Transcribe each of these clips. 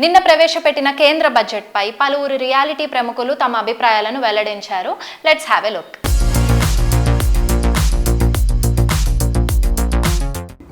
నిన్న ప్రవేశపెట్టిన కేంద్ర బడ్జెట్పై పలువురు రియాలిటీ ప్రముఖులు తమ అభిప్రాయాలను వెల్లడించారు. Let's have a look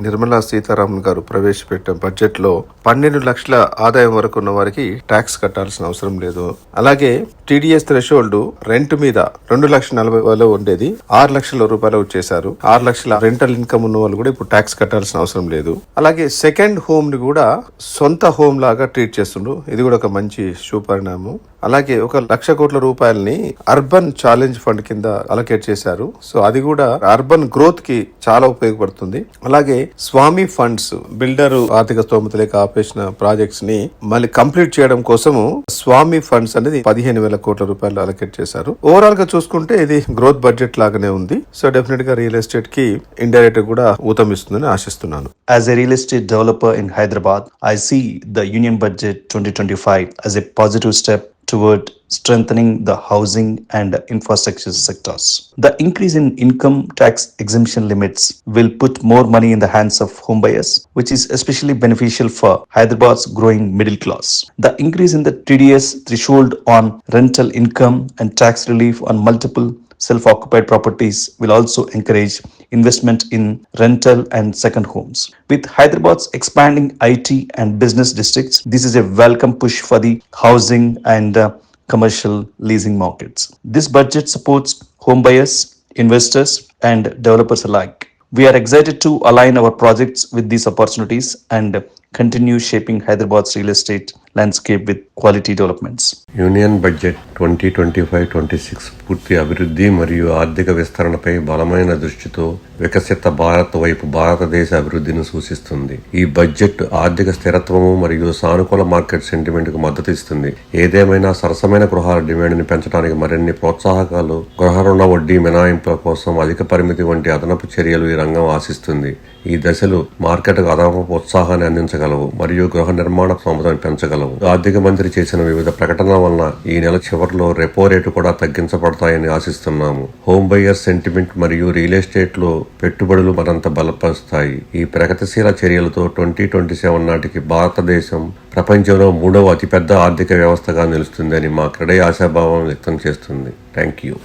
Nirmala Sitharaman గారు ప్రవేశపెట్టిన బడ్జెట్లో పన్నెండు లక్షల ఆదాయం వరకు ఉన్న వారికి ట్యాక్స్ కట్టాల్సిన అవసరం లేదు. అలాగే టీడీఎస్ థ్రెషోల్డ్ రెంట్ మీద రెండు లక్షల నలభై వేలు ఉండేది ఆరు లక్షల రూపాయలు చేశారు. ఆరు లక్షల రెంటల్ ఇన్కమ్ ఉన్న వాళ్ళు కూడా ఇప్పుడు ట్యాక్స్ కట్టాల్సిన అవసరం లేదు. అలాగే సెకండ్ హోమ్ని కూడా సొంత హోమ్ లాగా ట్రీట్ చేస్తుండ్రు. ఇది కూడా ఒక మంచి శుభపరిణామం. అలాగే ఒక లక్ష కోట్ల రూపాయలని అర్బన్ ఛాలెంజ్ ఫండ్ కింద అలొకేట్ చేశారు. సో అది కూడా అర్బన్ గ్రోత్కి చాలా ఉపయోగపడుతుంది. అలాగే స్వామి ఫండ్స్ బిల్డర్ ఆర్థిక స్తోమత లేక ఆపేసిన ప్రాజెక్ట్స్ని మళ్ళీ కంప్లీట్ చేయడం కోసము స్వామి ఫండ్స్ అనేది పదిహేను వేల కోట్ల రూపాయలు అలొకేట్ చేశారు. ఓవరాల్గా చూసుకుంటే ఇది గ్రోత్ బడ్జెట్ లాగానే ఉంది. సో డెఫినెట్గా రియల్ ఎస్టేట్కి ఇండైరెక్ట్ కూడా ఊతమిస్తుందని ఆశిస్తున్నాను. As a real estate developer in Hyderabad I see the union budget twenty twenty five as a positive step toward strengthening the housing and infrastructure sectors. The increase in income tax exemption limits will put more money in the hands of homebuyers, which is especially beneficial for Hyderabad's growing middle class. The increase in the TDS threshold on rental income and tax relief on multiple self-occupied properties will also encourage investment in rental and second homes. With Hyderabad's expanding IT and business districts, this is a welcome push for the housing and uh, commercial leasing markets. This budget supports home buyers, investors, and developers alike. We are excited to align our projects with these opportunities and continue shaping Hyderabad's real estate landscape with quality developments. Union budget twenty twenty five twenty six పూర్తి అభివృద్ధి మరియు ఆర్థిక విస్తరణపై బలమైన దృష్టితో వికసిత భారత్ వైపు భారతదేశ అభివృద్ధిని సూచిస్తుంది. ఈ బడ్జెట్ ఆర్థిక స్థిరత్వము మరియు సానుకూల మార్కెట్ సెంటిమెంట్కు మద్దతు ఇస్తుంది. ఏదేమైనా సరసమైన గృహాల డిమాండ్ని పెంచడానికి మరిన్ని ప్రోత్సాహకాలు గృహ రుణ వడ్డీ మినహాయింపుల కోసం అధిక పరిమితి వంటి అదనపు చర్యలు ఈ రంగం ఆశిస్తుంది. ఈ దశలు మార్కెట్కు అదనపు ఉత్సాహాన్ని అందించగలవు మరియు గృహ నిర్మాణ సంపదను పెంచగలవు. ఆర్థిక మంత్రి చేసిన వివిధ ప్రకటనల వలన ఈ నెల చివరిలో రెపో రేటు కూడా తగ్గించబడతాయని ఆశిస్తున్నాము. హోమ్ బయర్ సెంటిమెంట్ మరియు రియల్ ఎస్టేట్లో పెట్టుబడులు మరింత బలపరుస్తాయి. ఈ ప్రగతిశీల చర్యలతో ట్వంటీ ట్వంటీ సెవెన్ నాటికి భారతదేశం ప్రపంచంలో మూడవ అతిపెద్ద ఆర్థిక వ్యవస్థగా నిలుస్తుందని మా క్రీడ ఆశాభావం వ్యక్తం చేస్తుంది. Thank you.